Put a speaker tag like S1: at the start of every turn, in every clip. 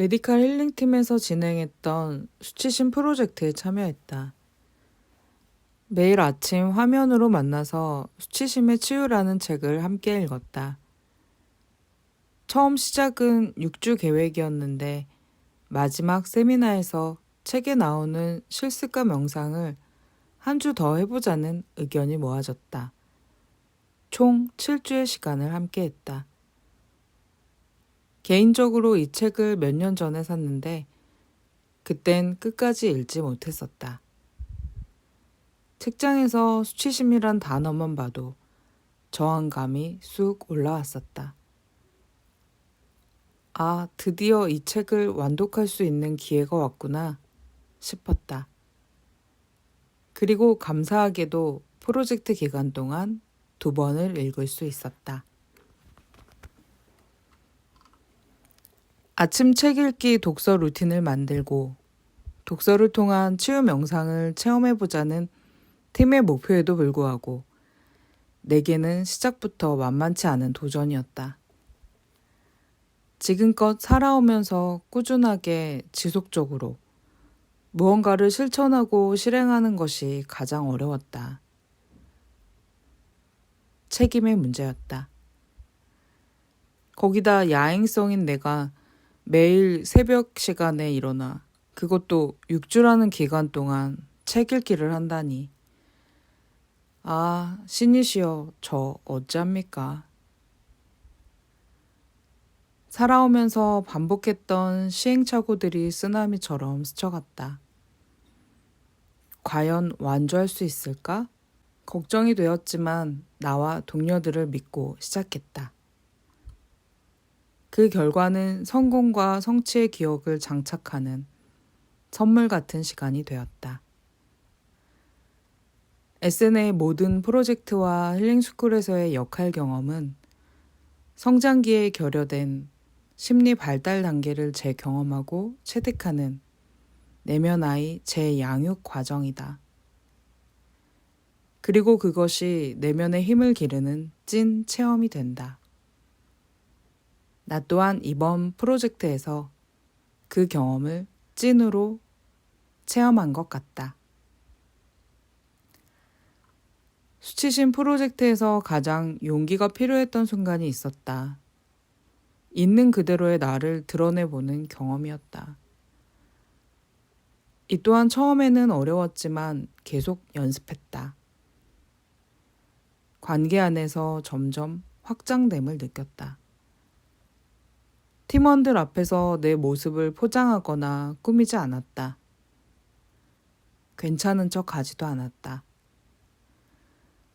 S1: 메디칼 힐링팀에서 진행했던 수치심 프로젝트에 참여했다. 매일 아침 화면으로 만나서 수치심의 치유라는 책을 함께 읽었다. 처음 시작은 6주 계획이었는데 마지막 세미나에서 책에 나오는 실습과 명상을 한 주 더 해보자는 의견이 모아졌다. 총 7주의 시간을 함께 했다. 개인적으로 이 책을 몇 년 전에 샀는데 그땐 끝까지 읽지 못했었다. 책장에서 수치심이란 단어만 봐도 저항감이 쑥 올라왔었다. 아, 드디어 이 책을 완독할 수 있는 기회가 왔구나 싶었다. 그리고 감사하게도 프로젝트 기간 동안 두 번을 읽을 수 있었다. 아침 책 읽기 독서 루틴을 만들고 독서를 통한 치유 명상을 체험해보자는 팀의 목표에도 불구하고 내게는 시작부터 만만치 않은 도전이었다. 지금껏 살아오면서 꾸준하게 지속적으로 무언가를 실천하고 실행하는 것이 가장 어려웠다. 책임의 문제였다. 거기다 야행성인 내가 매일 새벽 시간에 일어나 그것도 6주라는 기간 동안 책 읽기를 한다니. 아, 신이시여, 저 어찌합니까? 살아오면서 반복했던 시행착오들이 쓰나미처럼 스쳐갔다. 과연 완주할 수 있을까? 걱정이 되었지만 나와 동료들을 믿고 시작했다. 그 결과는 성공과 성취의 기억을 장착하는 선물 같은 시간이 되었다. SN의 모든 프로젝트와 힐링스쿨에서의 역할 경험은 성장기에 결여된 심리 발달 단계를 재경험하고 체득하는 내면 아이 재양육 과정이다. 그리고 그것이 내면의 힘을 기르는 찐 체험이 된다. 나 또한 이번 프로젝트에서 그 경험을 찐으로 체험한 것 같다. 수치심 프로젝트에서 가장 용기가 필요했던 순간이 있었다. 있는 그대로의 나를 드러내보는 경험이었다. 이 또한 처음에는 어려웠지만 계속 연습했다. 관계 안에서 점점 확장됨을 느꼈다. 팀원들 앞에서 내 모습을 포장하거나 꾸미지 않았다. 괜찮은 척 하지도 않았다.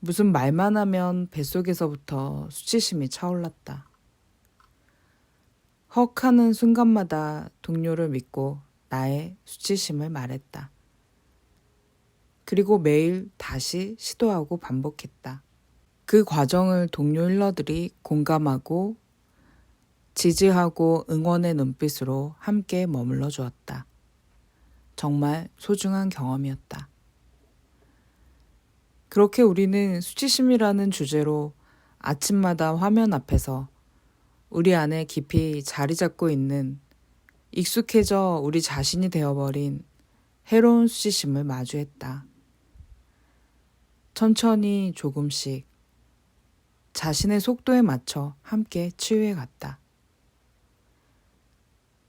S1: 무슨 말만 하면 뱃속에서부터 수치심이 차올랐다. 헉 하는 순간마다 동료를 믿고 나의 수치심을 말했다. 그리고 매일 다시 시도하고 반복했다. 그 과정을 동료 힐러들이 공감하고 지지하고 응원의 눈빛으로 함께 머물러 주었다. 정말 소중한 경험이었다. 그렇게 우리는 수치심이라는 주제로 아침마다 화면 앞에서 우리 안에 깊이 자리 잡고 있는 익숙해져 우리 자신이 되어버린 해로운 수치심을 마주했다. 천천히 조금씩 자신의 속도에 맞춰 함께 치유해 갔다.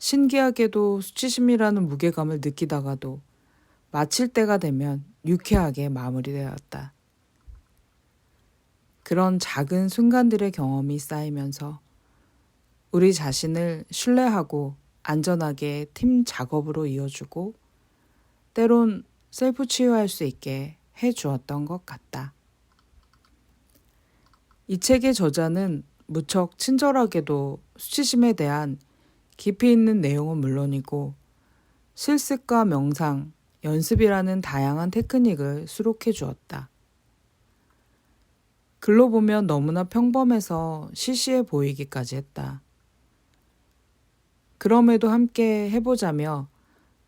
S1: 신기하게도 수치심이라는 무게감을 느끼다가도 마칠 때가 되면 유쾌하게 마무리되었다. 그런 작은 순간들의 경험이 쌓이면서 우리 자신을 신뢰하고 안전하게 팀 작업으로 이어주고 때론 셀프 치유할 수 있게 해 주었던 것 같다. 이 책의 저자는 무척 친절하게도 수치심에 대한 깊이 있는 내용은 물론이고 실습과 명상, 연습이라는 다양한 테크닉을 수록해 주었다. 글로 보면 너무나 평범해서 시시해 보이기까지 했다. 그럼에도 함께 해보자며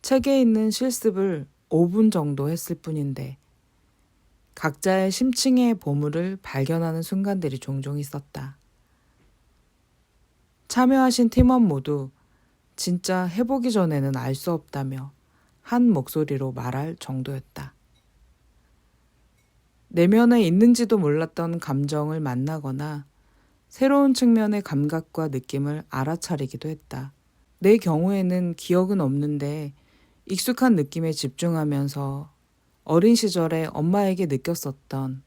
S1: 책에 있는 실습을 5분 정도 했을 뿐인데 각자의 심층의 보물을 발견하는 순간들이 종종 있었다. 참여하신 팀원 모두 진짜 해보기 전에는 알 수 없다며 한 목소리로 말할 정도였다. 내면에 있는지도 몰랐던 감정을 만나거나 새로운 측면의 감각과 느낌을 알아차리기도 했다. 내 경우에는 기억은 없는데 익숙한 느낌에 집중하면서 어린 시절에 엄마에게 느꼈었던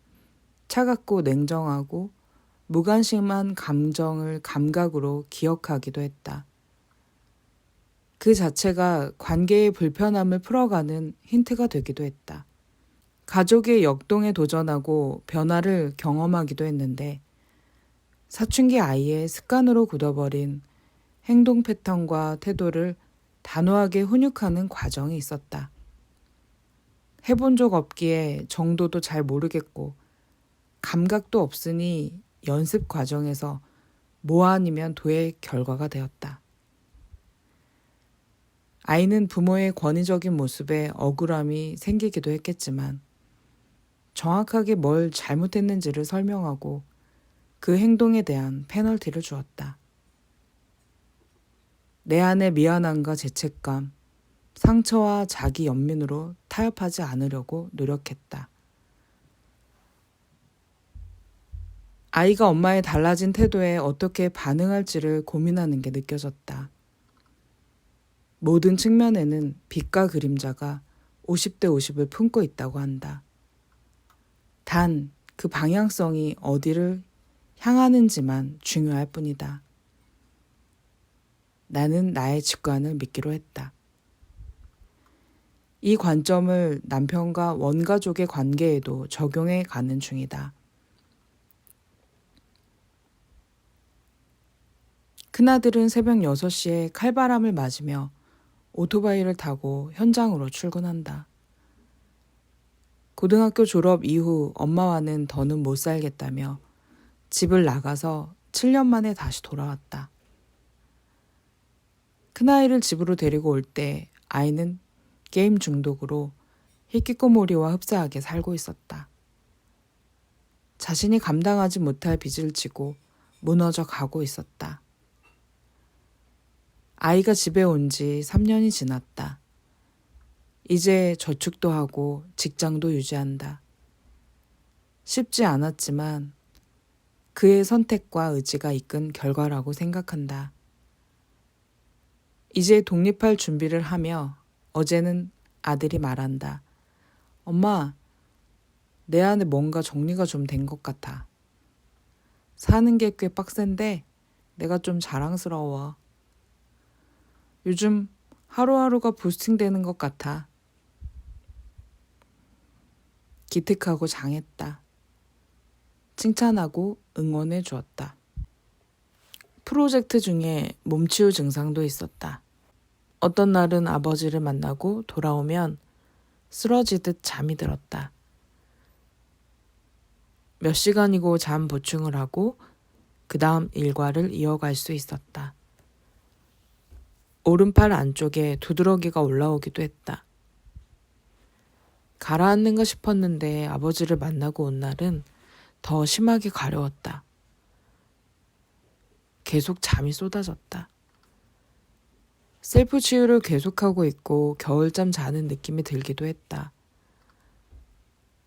S1: 차갑고 냉정하고 무관심한 감정을 감각으로 기억하기도 했다. 그 자체가 관계의 불편함을 풀어가는 힌트가 되기도 했다. 가족의 역동에 도전하고 변화를 경험하기도 했는데 사춘기 아이의 습관으로 굳어버린 행동 패턴과 태도를 단호하게 훈육하는 과정이 있었다. 해본 적 없기에 정도도 잘 모르겠고 감각도 없으니 연습 과정에서 뭐 아니면 도의 결과가 되었다. 아이는 부모의 권위적인 모습에 억울함이 생기기도 했겠지만 정확하게 뭘 잘못했는지를 설명하고 그 행동에 대한 페널티를 주었다. 내 안의 미안함과 죄책감, 상처와 자기 연민으로 타협하지 않으려고 노력했다. 아이가 엄마의 달라진 태도에 어떻게 반응할지를 고민하는 게 느껴졌다. 모든 측면에는 빛과 그림자가 50대 50을 품고 있다고 한다. 단, 그 방향성이 어디를 향하는지만 중요할 뿐이다. 나는 나의 직관을 믿기로 했다. 이 관점을 남편과 원가족의 관계에도 적용해 가는 중이다. 큰아들은 새벽 6시에 칼바람을 맞으며 오토바이를 타고 현장으로 출근한다. 고등학교 졸업 이후 엄마와는 더는 못 살겠다며 집을 나가서 7년 만에 다시 돌아왔다. 큰아이를 집으로 데리고 올 때 아이는 게임 중독으로 히키코모리와 흡사하게 살고 있었다. 자신이 감당하지 못할 빚을 지고 무너져 가고 있었다. 아이가 집에 온 지 3년이 지났다. 이제 저축도 하고 직장도 유지한다. 쉽지 않았지만 그의 선택과 의지가 이끈 결과라고 생각한다. 이제 독립할 준비를 하며 어제는 아들이 말한다. 엄마, 내 안에 뭔가 정리가 좀 된 것 같아. 사는 게 꽤 빡센데 내가 좀 자랑스러워. 요즘 하루하루가 부스팅 되는 것 같아. 기특하고 장했다. 칭찬하고 응원해 주었다. 프로젝트 중에 몸치유 증상도 있었다. 어떤 날은 아버지를 만나고 돌아오면 쓰러지듯 잠이 들었다. 몇 시간이고 잠 보충을 하고 그 다음 일과를 이어갈 수 있었다. 오른팔 안쪽에 두드러기가 올라오기도 했다. 가라앉는가 싶었는데 아버지를 만나고 온 날은 더 심하게 가려웠다. 계속 잠이 쏟아졌다. 셀프 치유를 계속하고 있고 겨울잠 자는 느낌이 들기도 했다.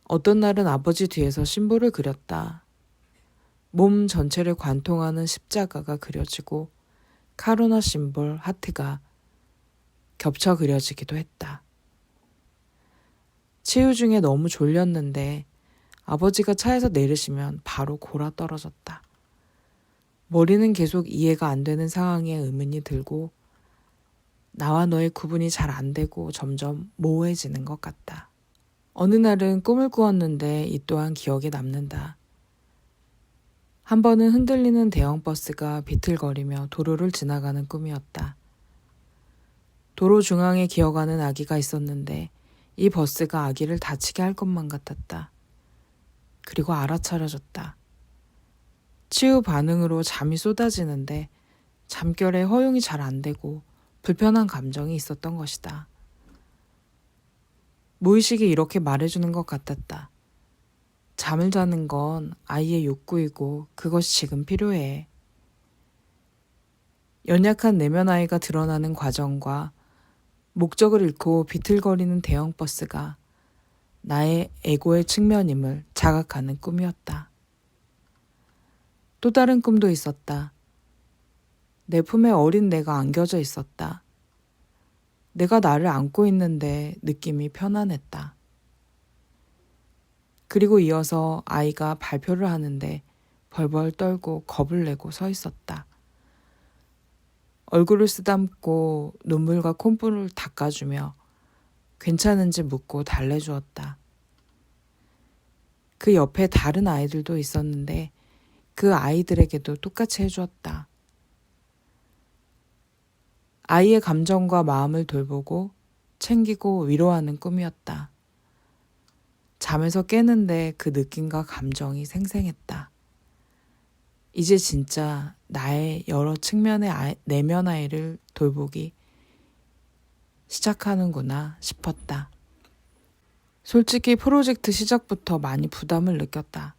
S1: 어떤 날은 아버지 뒤에서 심볼을 그렸다. 몸 전체를 관통하는 십자가가 그려지고 카로나 심볼 하트가 겹쳐 그려지기도 했다. 치유 중에 너무 졸렸는데 아버지가 차에서 내리시면 바로 골아 떨어졌다. 머리는 계속 이해가 안 되는 상황에 의문이 들고 나와 너의 구분이 잘 안 되고 점점 모호해지는 것 같다. 어느 날은 꿈을 꾸었는데 이 또한 기억에 남는다. 한 번은 흔들리는 대형 버스가 비틀거리며 도로를 지나가는 꿈이었다. 도로 중앙에 기어가는 아기가 있었는데 이 버스가 아기를 다치게 할 것만 같았다. 그리고 알아차려졌다. 치유 반응으로 잠이 쏟아지는데 잠결에 허용이 잘 안 되고 불편한 감정이 있었던 것이다. 무의식이 이렇게 말해주는 것 같았다. 잠을 자는 건 아이의 욕구이고 그것이 지금 필요해. 연약한 내면 아이가 드러나는 과정과 목적을 잃고 비틀거리는 대형 버스가 나의 에고의 측면임을 자각하는 꿈이었다. 또 다른 꿈도 있었다. 내 품에 어린 내가 안겨져 있었다. 내가 나를 안고 있는데 느낌이 편안했다. 그리고 이어서 아이가 발표를 하는데 벌벌 떨고 겁을 내고 서 있었다. 얼굴을 쓰담고 눈물과 콧물을 닦아주며 괜찮은지 묻고 달래주었다. 그 옆에 다른 아이들도 있었는데 그 아이들에게도 똑같이 해주었다. 아이의 감정과 마음을 돌보고 챙기고 위로하는 꿈이었다. 잠에서 깨는데 그 느낌과 감정이 생생했다. 이제 진짜 나의 여러 측면의 아이, 내면 아이를 돌보기 시작하는구나 싶었다. 솔직히 프로젝트 시작부터 많이 부담을 느꼈다.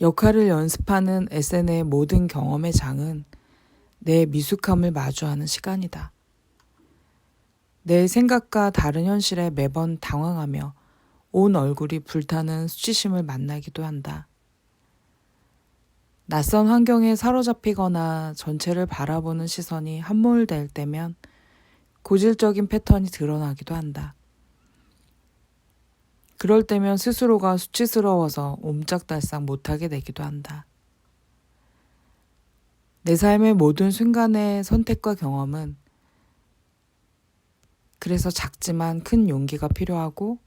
S1: 역할을 연습하는 SN의 모든 경험의 장은 내 미숙함을 마주하는 시간이다. 내 생각과 다른 현실에 매번 당황하며 온 얼굴이 불타는 수치심을 만나기도 한다. 낯선 환경에 사로잡히거나 전체를 바라보는 시선이 함몰될 때면 고질적인 패턴이 드러나기도 한다. 그럴 때면 스스로가 수치스러워서 옴짝달싹 못하게 되기도 한다. 내 삶의 모든 순간의 선택과 경험은 그래서 작지만 큰 용기가 필요하고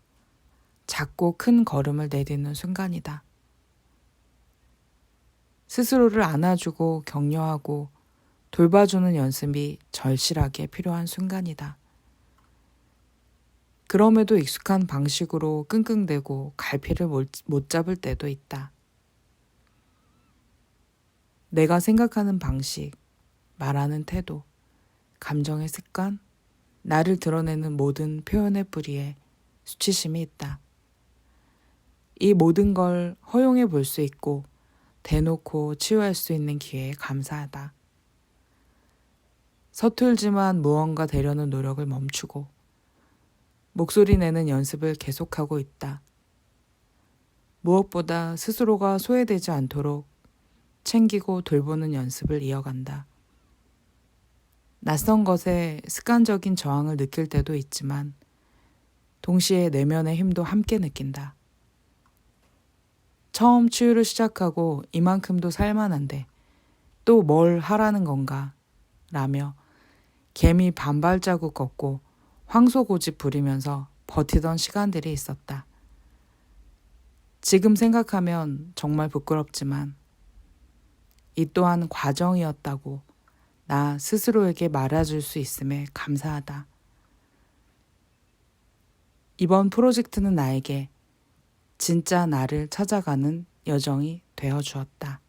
S1: 작고 큰 걸음을 내딛는 순간이다. 스스로를 안아주고 격려하고 돌봐주는 연습이 절실하게 필요한 순간이다. 그럼에도 익숙한 방식으로 끙끙대고 갈피를 못, 못 잡을 때도 있다. 내가 생각하는 방식, 말하는 태도, 감정의 습관, 나를 드러내는 모든 표현의 뿌리에 수치심이 있다. 이 모든 걸 허용해 볼 수 있고 대놓고 치유할 수 있는 기회에 감사하다. 서툴지만 무언가 되려는 노력을 멈추고 목소리 내는 연습을 계속하고 있다. 무엇보다 스스로가 소외되지 않도록 챙기고 돌보는 연습을 이어간다. 낯선 것에 습관적인 저항을 느낄 때도 있지만 동시에 내면의 힘도 함께 느낀다. 처음 치유를 시작하고 이만큼도 살만한데 또 뭘 하라는 건가? 라며 개미 반발자국 걷고 황소고집 부리면서 버티던 시간들이 있었다. 지금 생각하면 정말 부끄럽지만 이 또한 과정이었다고 나 스스로에게 말해줄 수 있음에 감사하다. 이번 프로젝트는 나에게 진짜 나를 찾아가는 여정이 되어 주었다.